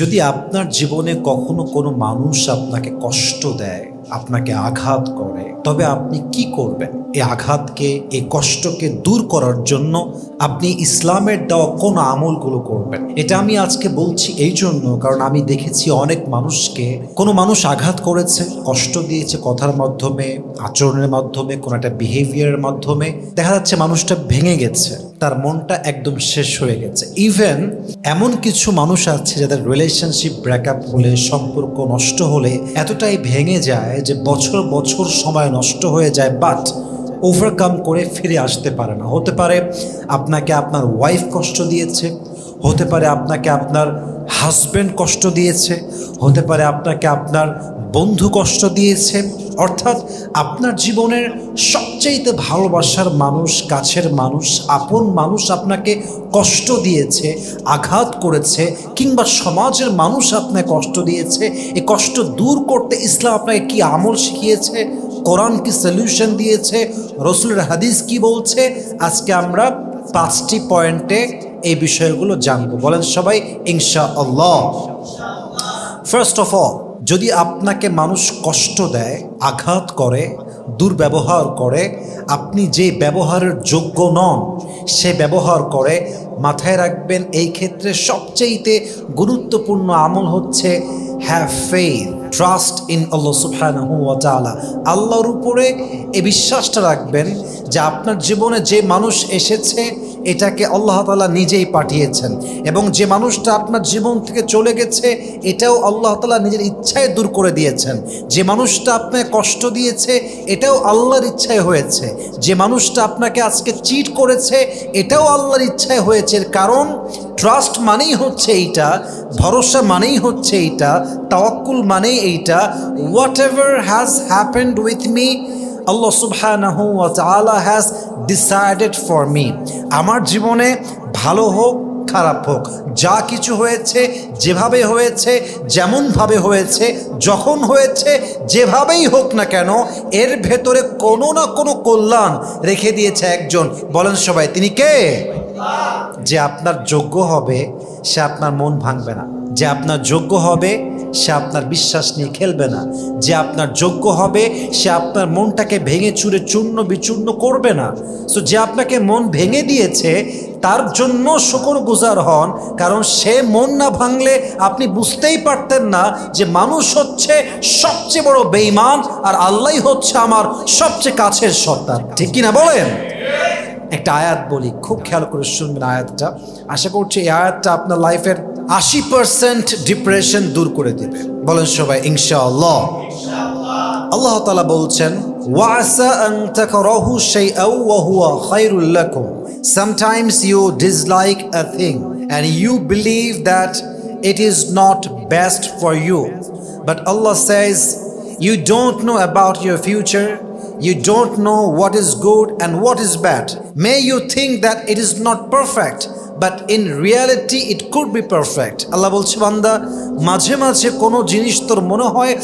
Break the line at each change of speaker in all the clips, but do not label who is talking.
যদি আপনার জীবনে কখনো কোনো মানুষ আপনাকে কষ্ট দেয় আপনাকে আঘাত করে তবে আপনি কি করবেন? এই আঘাতকে, এই কষ্টকে দূর করার জন্য আপনি ইসলামের দেওয়া কোন আমলগুলো করবেন? এটা আমি আজকে বলছি এই জন্য কারণ আমি দেখেছি অনেক মানুষকে, কোনো মানুষ আঘাত করেছে, কষ্ট দিয়েছে কথার মাধ্যমে, আচরণের মাধ্যমে, কোনো একটা বিহেভিয়ারের মাধ্যমে। দেখা যাচ্ছে মানুষটা ভেঙে গেছে, তার মনটা একদম শেষ হয়ে গেছে। ইভেন এমন কিছু মানুষ আছে যাদের রিলেশনশিপ ব্রেকআপ হলে, সম্পর্ক নষ্ট হলে এতটাই ভেঙে যায় যে বছর বছর সময় নষ্ট হয়ে যায় বাট ওভারকাম করে ফিরে আসতে পারে না। হতে পারে আপনাকে আপনার ওয়াইফ কষ্ট দিয়েছে, হতে পারে আপনাকে আপনার হাজব্যান্ড কষ্ট দিয়েছে, হতে পারে আপনাকে আপনার বন্ধু কষ্ট দিয়েছে। অর্থাৎ আপনার জীবনের সবচেয়েতে ভালোবাসার মানুষ, কাছের মানুষ, আপন মানুষ আপনাকে কষ্ট দিয়েছে, আঘাত করেছে, কিংবা সমাজের মানুষ আপনাকে কষ্ট দিয়েছে। এই কষ্ট দূর করতে ইসলাম আপনাকে কি আমল শিখিয়েছে? কোরআন কি সলিউশন দিয়েছে, রসুলের হাদিস কি বলছে? আজকে আমরা পাঁচটি পয়েন্টে এই বিষয়গুলো জানব। বলেন সবাই ইনশা আল্লাহ ফার্স্ট অফ অল যদি আপনাকে মানুষ কষ্ট দেয়, আঘাত করে, দুর্ব্যবহার করে, আপনি যে ব্যবহারের যোগ্য নন, সে ব্যবহার করে মাথায় রাখবেন, এই ক্ষেত্রে সবচেয়েতে গুরুত্বপূর্ণ আমল হচ্ছে have faith trust in Allah সুবহানাহু ওয়া তাআলা আল্লাহর উপরে এই বিশ্বাসটা রাখবেন যে আপনার জীবনে যে মানুষ এসেছে এটাকে আল্লাহ তাআলা নিজেই পাঠিয়েছেন। এবং যে মানুষটা আপনার জীবন থেকে চলে গেছে, এটাও আল্লাহ তালা নিজের ইচ্ছায় দূর করে দিয়েছেন। যে মানুষটা আপনাকে কষ্ট দিয়েছে, এটাও আল্লাহর ইচ্ছায় হয়েছে। যে মানুষটা আপনাকে আজকে চিট করেছে, এটাও আল্লাহর ইচ্ছায় হয়েছে। কারণ ট্রাস্ট মানেই হচ্ছে এইটা, ভরসা মানেই হচ্ছে এইটা, তাওয়াক্কুল মানেই এইটা। Whatever has happened with me আল্লাহ সুবহানাহু ওয়া তাআলা হ্যাজ ডিসাইডেড ফর মি আমার জীবনে ভালো হোক, খারাপ হোক, যা কিছু হয়েছে, যেভাবে হয়েছে, যেমনভাবে হয়েছে, যখন হয়েছে, যেভাবেই হোক না কেন, এর ভেতরে কোনো না কোনো কল্যাণ রেখে দিয়েছে একজন। বলেন সবাই, তিনি কে? যে আপনার যোগ্য হবে, সে আপনার মন ভাঙবে না। যে আপনার যোগ্য হবে সে আপনার বিশ্বাস নিয়ে খেলবে না। যে আপনার যোগ্য হবে, সে আপনার মনটাকে ভেঙে চুরে চূর্ণ বিচূর্ণ করবে না। সো যে আপনাকে মন ভেঙে দিয়েছে, তার জন্য শকর গুজার হন, কারণ সে মন না ভাঙলে আপনি বুঝতেই পারতেন না যে মানুষ হচ্ছে সবচেয়ে বড় বেইমান আর আল্লাহ হচ্ছে আমার সবচেয়ে কাছের সত্তার ঠিক কিনা বলেন? একটা আয়াত বলি, খুব খেয়াল করে শুনবেন আয়াতটা। আশা করছি এই আয়াতটা আপনার লাইফের আশি পার্সেন্ট ডিপ্রেশন দূর করে দেবে বলেন সবাই ইনশাআল্লাহ আল্লাহ তালা বলছেন হুয়া sometimes you dislike a thing and you believe that it is not best for you but Allah says you don't know about your future you don't know what is good and what is bad may you think that it is not perfect but in reality it could be perfect আল্লাহ বলছে, বান্দা, মাঝে মাঝে কোনো জিনিস তোর মনে হয়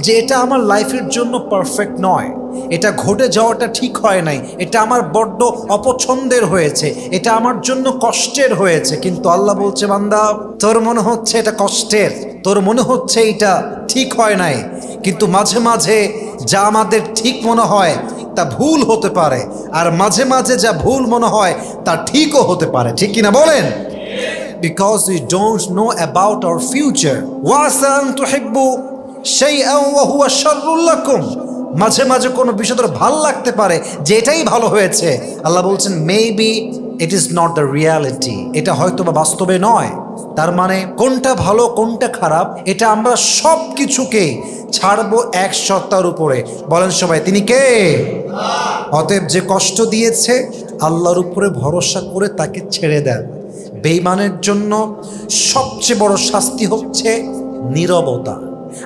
যে এটা আমার লাইফের জন্য পারফেক্ট নয়। এটা ঘটে যাওয়াটা ঠিক হয় নাই। এটা আমার বড্ড অপছন্দের হয়েছে। এটা আমার জন্য কষ্টের হয়েছে। কিন্তু আল্লাহ বলছে, বান্দা, তোর মনে হচ্ছে এটা কষ্টের। তোর মনে হচ্ছে এটা ঠিক হয় নাই। কিন্তু মাঝে মাঝে যা আমাদের ঠিক মনে হয় তা ভুল হতে পারে, আর মাঝে মাঝে যা ভুল মনে হয় তা ঠিকও হতে পারে। ঠিক কিনা বলেন? Because we don't know about our future ওয়াসান তো শাইআন সেই লাকুম। মাঝে মাঝে কোনো বিষয় ভালো লাগতে পারে, যে এটাই ভালো হয়েছে। আল্লাহ বলছেন maybe it is not the reality এটা হয়তো বা বাস্তবে নয়। তার মানে কোনটা ভালো, কোনটা খারাপ, এটা আমরা সব কিছুকে ছাড়বো এক সত্তার উপরে। বলেন সবাই, তিনি কে? অতএব যে কষ্ট দিয়েছে, আল্লাহর উপরে ভরসা করে তাকে ছেড়ে দেন। বেইমানের জন্য সবচেয়ে বড় শাস্তি হচ্ছে নীরবতা।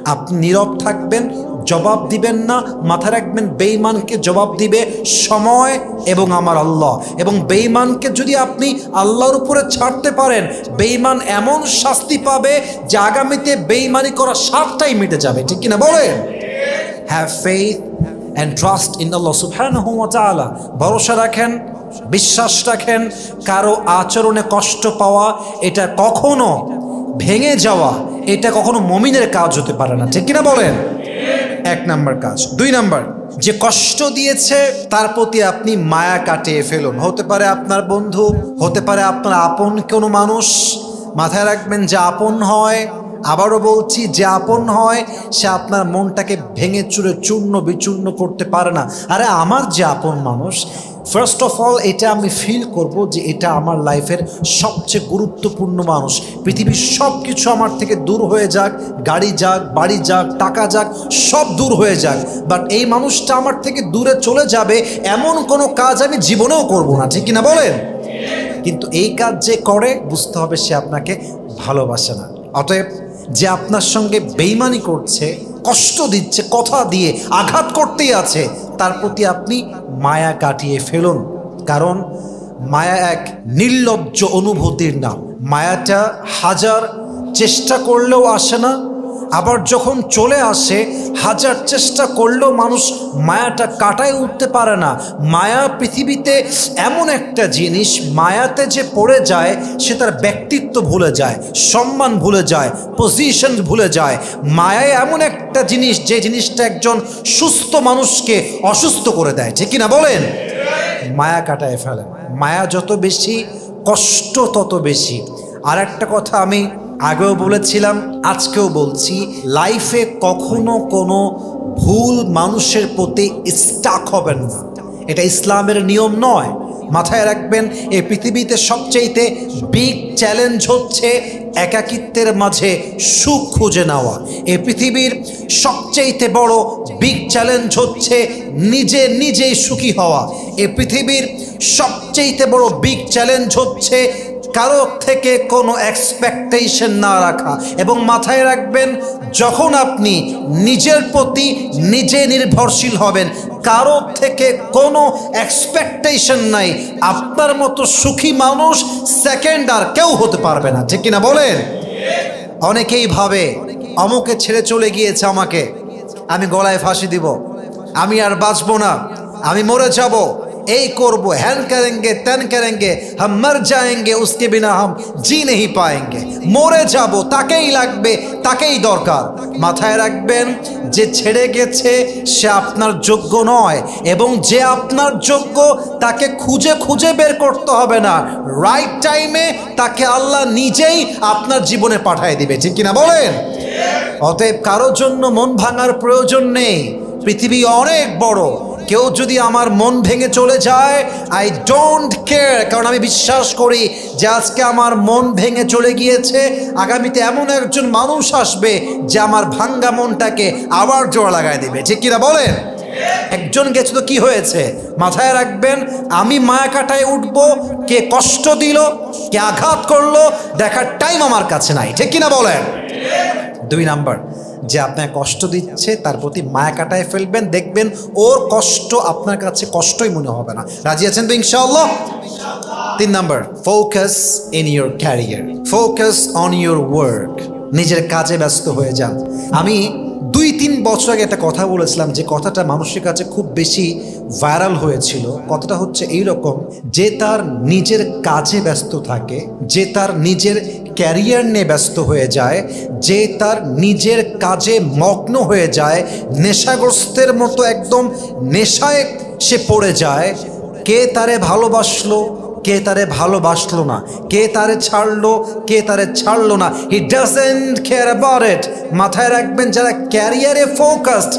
আপনি নীরব থাকবেন জবাব দিবেন না, মাথা রাখবেন বেইমানকে জবাব দিবে, সময় এবং আমার আল্লাহ। এবং বেইমানকে যদি আপনি আল্লাহর উপরে ছাড়তে পারেন বেইমান এমন শাস্তি পাবে যে আগামীতে বেইমানি করা সাতটাই মিটে যাবে। ঠিক কিনা বলেন? Have faith and trust in Allah সুবহানাহু ওয়া তাআলা। ভরসা রাখেন, বিশ্বাস রাখেন, কারও আচরণে কষ্ট পাওয়া, এটা কখনো ভেঙে যাওয়া, এটা কখনো মমিনের কাজ হতে পারে না। ঠিক কিনা বলেন? এক নাম্বার কাজ। দুই নাম্বার, যে কষ্ট দিয়েছে, তার প্রতি আপনি মায়া কাটিয়ে ফেলুন। হতে পারে আপনার বন্ধু, হতে পারে আপনার আপন কোনো মানুষ। মাথায় রাখবেন যে আপন হয়, আবারও বলছি যে আপন হয়, সে আপনার মনটাকে ভেঙে চুরে চূর্ণ বিচূর্ণ করতে পারে না। আরে আমার যে আপন মানুষ ফার্স্ট অফ অল এটা আমি ফিল করব যে এটা আমার লাইফের সবচেয়ে গুরুত্বপূর্ণ মানুষ। পৃথিবীর সব কিছু আমার থেকে দূর হয়ে যাক গাড়ি যাক বাড়ি যাক টাকা যাক সব দূর হয়ে যাক। বাট এই মানুষটা আমার থেকে দূরে চলে যাবে এমন কোনো কাজ আমি জীবনেও করব না। ঠিক কিনা বলেন? কিন্তু এই কাজ যে করে বুঝতে হবে সে আপনাকে ভালোবাসে না। অতএব যে আপনার সঙ্গে বেইমানি করছে, কষ্ট দিচ্ছে, কথা দিয়ে আঘাত করতেই আছে, তার প্রতি আপনি মায়া কাটিয়ে ফেলুন। কারণ মায়া এক নির্লজ্জ অনুভূতির নাম। মায়াটা হাজার চেষ্টা করলেও আসে না আবার যখন চলে আসে, হাজার চেষ্টা করলেও মানুষ মায়াটা কাটায় উঠতে পারে না। মায়া পৃথিবীতে এমন একটা জিনিস, মায়াতে যে পড়ে যায়, সে তার ব্যক্তিত্ব ভুলে যায়, সম্মান ভুলে যায় পজিশন ভুলে যায়। মায়ায় এমন একটা জিনিস, যে জিনিসটা একজন সুস্থ মানুষকে অসুস্থ করে দেয়। ঠিক কিনা বলেন? মায়া কাটায় ফেলে। মায়া যত বেশি, কষ্ট তত বেশি। আর একটা কথা আমি আগেও বলেছিলাম, আজকেও বলছি লাইফে কখনো কোনো ভুল মানুষের প্রতি স্টাক হবেন না। এটা ইসলামের নিয়ম নয়। মাথায় রাখবেন, এ পৃথিবীতে সবচেয়েতে বিগ চ্যালেঞ্জ হচ্ছে একাকিত্বের মাঝে সুখ খুঁজে নেওয়া। এ পৃথিবীর সবচেয়েতে বড় বিগ চ্যালেঞ্জ হচ্ছে নিজে নিজেই সুখী হওয়া। এ পৃথিবীর সবচেয়েতে বড় বিগ চ্যালেঞ্জ হচ্ছে কারও থেকে কোনো এক্সপেকটেশন না রাখা এবং মাথায় রাখবেন, যখন আপনি নিজের প্রতি নিজে নির্ভরশীল হবেন কারও থেকে কোনো এক্সপেকটেশন নাই, আপনার মতো সুখী মানুষ সেকেন্ড আর কেউ হতে পারবে না। ঠিক কিনা বলেন? অনেকেই ভাবে, অমুকে ছেড়ে চলে গিয়েছে আমাকে, আমি গলায় ফাঁসি দিব, আমি আর বাঁচবো না, আমি মরে যাব। এই করব, হ্যান করেঙ্গে, ত্যান করেঙ্গে, হাম মর যায়েঙ্গে, উসকে বিনা হাম জি নেই পায়েঙ্গে। মরে যাব, তাকেই লাগবে, তাকেই দরকার। মাথায় রাখবেন, যে ছেড়ে গেছে, সে আপনার যোগ্য নয়, এবং যে আপনার যোগ্য, তাকে খুঁজে খুঁজে বের করতে হবে না। রাইট টাইমে তাকে আল্লাহ নিজেই আপনার জীবনে পাঠিয়ে দিবে, ঠিক কিনা বলেন? অতএব কারোর জন্য মন ভাঙার প্রয়োজন নেই। পৃথিবী অনেক বড় কেউ যদি আমার মন ভেঙে চলে যায় আই ডোন্ট কেয়ার কারণ আমি বিশ্বাস করি যে আজকে আমার মন ভেঙে চলে গিয়েছে, আগামীতে এমন একজন মানুষ আসবে যে আমার ভাঙ্গা মনটাকে আবার জোড়া লাগায় দেবে। ঠিক কিনা বলেন? একজন গেছে তো কি হয়েছে? মাথায় রাখবেন, আমি মায়া কাটায় উঠব, কে কষ্ট দিল, কে আঘাত করল, দেখার টাইম আমার কাছে নাই। ঠিক কিনা বলেন? দুই নাম্বার, যে আপনাকে কষ্ট দিচ্ছে, তার প্রতি মায়া কাটায় ফেলবেন, দেখবেন ওর কষ্ট আপনার কাছে কষ্টই মনে হবে না। রাজি আছেন তো ইনশাআল্লাহ? তিন number focus in your career focus on your work নিজের কাজে ব্যস্ত হয়ে যান। আমি দুই, তিন বছর আগে একটা কথা বলেছিলাম, যে কথাটা মানুষের কাছে খুব বেশি ভাইরাল হয়েছিল। কথাটা হচ্ছে এই রকম যে তার নিজের কাজে ব্যস্ত থাকে, যে তার নিজের ক্যারিয়ার নিয়ে ব্যস্ত হয়ে যায়, যে তার নিজের কাজে মগ্ন হয়ে যায়, নেশাগ্রস্তের মতো একদম নেশায় সে পড়ে যায়। কে তারে ভালোবাসলো, কে তারে ভালোবাসলো না, কে তারে ছাড়লো, কে তারে ছাড়লো না। He doesn't care about it মাথায় রাখবেন, যারা ক্যারিয়ারে ফোকাসড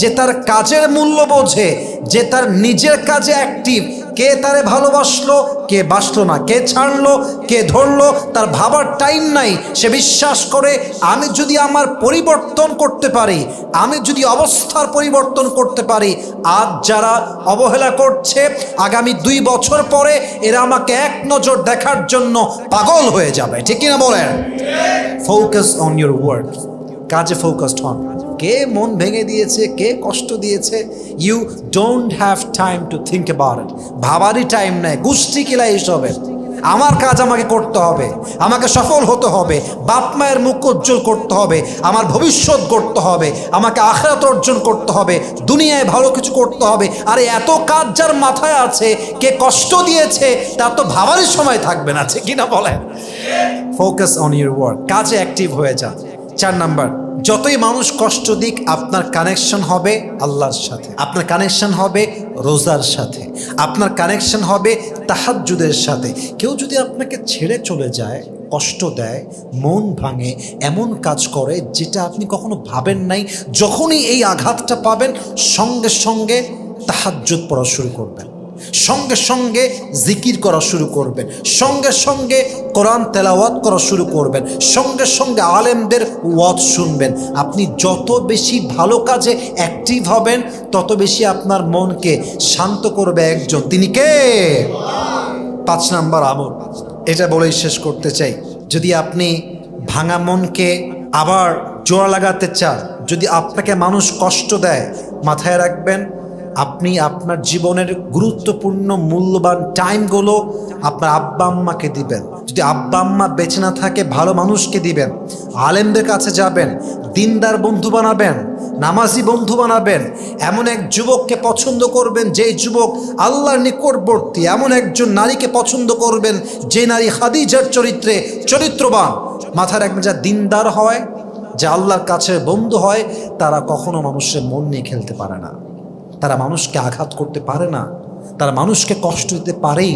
যে তার কাজের মূল্য বোঝে, যে তার নিজের কাজে অ্যাক্টিভ কে তারে ভালোবাসলো, কে বাসলো না, কে ছাড়লো, কে ধরলো, তার ভাবার টাইম নাই। সে বিশ্বাস করে, আমি যদি আমার পরিবর্তন করতে পারি, আমি যদি অবস্থার পরিবর্তন করতে পারি, আজ যারা অবহেলা করছে, আগামী দুই বছর পরে এরা আমাকে এক নজর দেখার জন্য পাগল হয়ে যাবে। ঠিক কিনা বলেন? ফোকাস অন ইউর ওয়ার্ক কাজে ফোকাসড হন। কে মন ভেঙে দিয়েছে, কে কষ্ট দিয়েছে you don't have time to think about it ভাবারই time নেই, গোষ্ঠী কিলা এইসবের। আমার কাজ আমাকে করতে হবে, আমাকে সফল হতে হবে, বাপ মায়ের মুখ উজ্জ্বল করতে হবে, আমার ভবিষ্যৎ করতে হবে, আমাকে আখরাত অর্জন করতে হবে, দুনিয়ায় ভালো কিছু করতে হবে। আরে এত কাজ যার মাথায় আছে, কে কষ্ট দিয়েছে, তার তো ভাবারই সময় থাকবে না, আছে কিনা বলেন? ফোকাস অন ইউর ওয়ার্ক কাজে অ্যাক্টিভ হয়ে যান চার নাম্বার, যতই মানুষ কষ্ট দিক, আপনার কানেকশন হবে আল্লাহর সাথে। আপনার কানেকশন হবে রোজার সাথে। আপনার কানেকশন হবে তাহাজ্জুদের সাথে। কেউ যদি আপনাকে ছেড়ে চলে যায়, কষ্ট দেয়, মন ভাঙে, এমন কাজ করে যেটা আপনি কখনো ভাবেন নাই, যখনই এই আঘাতটা পাবেন, সঙ্গে সঙ্গে তাহাজ্জুদ পড়া শুরু করবেন। সঙ্গে সঙ্গে জিকির করা শুরু করবেন। সঙ্গে সঙ্গে কোরআন তেলাওয়াত করা শুরু করবেন। সঙ্গে সঙ্গে আলেমদের ওয়াজ শুনবেন। আপনি যত বেশি ভালো কাজে অ্যাক্টিভ হবেন, তত বেশি আপনার মনকে শান্ত করবে একজন। তিনি কে? পাঁচ নাম্বার আমল। এটা বলেই শেষ করতে চাই। যদি আপনি ভাঙা মনকে আবার জোড়া লাগাতে চান, যদি আপনাকে মানুষ কষ্ট দেয়, মাথায় রাখবেন আপনি আপনার জীবনের গুরুত্বপূর্ণ, মূল্যবান টাইমগুলো আপনার আব্বা আম্মাকে দিবেন। যদি আব্বা আম্মা বেঁচে না থাকে, ভালো মানুষকে দিবেন। আলেমদের কাছে যাবেন, দিনদার বন্ধু বানাবেন, নামাজি বন্ধু বানাবেন। এমন এক যুবককে পছন্দ করবেন, যেই যুবক আল্লাহর নিকটবর্তী। এমন একজন নারীকে পছন্দ করবেন, যে নারী খাদিজার চরিত্রে চরিত্রবান। মাথার রাখবেন যা দিনদার হয়, যে আল্লাহর কাছে বন্ধু হয়, তারা কখনো মানুষের মন নিয়ে খেলতে পারে না। তারা মানুষকে আঘাত করতে পারে না। তারা মানুষকে কষ্ট দিতে পারেই